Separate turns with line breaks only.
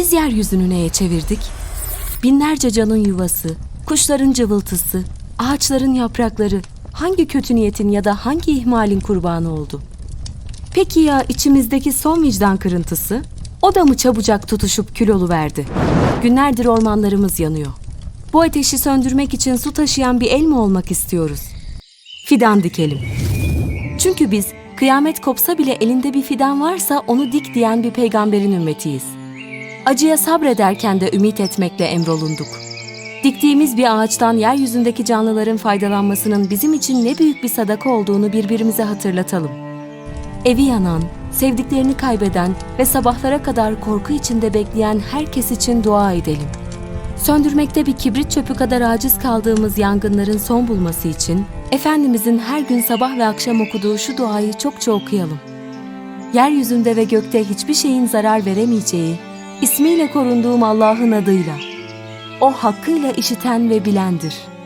Biz yeryüzünü neye çevirdik? Binlerce canın yuvası, kuşların cıvıltısı, ağaçların yaprakları hangi kötü niyetin ya da hangi ihmalin kurbanı oldu? Peki ya içimizdeki son vicdan kırıntısı? O da mı çabucak tutuşup kül verdi? Günlerdir ormanlarımız yanıyor. Bu ateşi söndürmek için su taşıyan bir el mi olmak istiyoruz? Fidan dikelim. Çünkü biz kıyamet kopsa bile elinde bir fidan varsa onu dik diyen bir peygamberin ümmetiyiz. Acıya sabrederken de ümit etmekle emrolunduk. Diktiğimiz bir ağaçtan yeryüzündeki canlıların faydalanmasının bizim için ne büyük bir sadaka olduğunu birbirimize hatırlatalım. Evi yanan, sevdiklerini kaybeden ve sabahlara kadar korku içinde bekleyen herkes için dua edelim. Söndürmekte bir kibrit çöpü kadar aciz kaldığımız yangınların son bulması için Efendimizin her gün sabah ve akşam okuduğu şu duayı çokça okuyalım. Yeryüzünde ve gökte hiçbir şeyin zarar veremeyeceği, ismiyle korunduğum Allah'ın adıyla. O hakkıyla işiten ve bilendir.''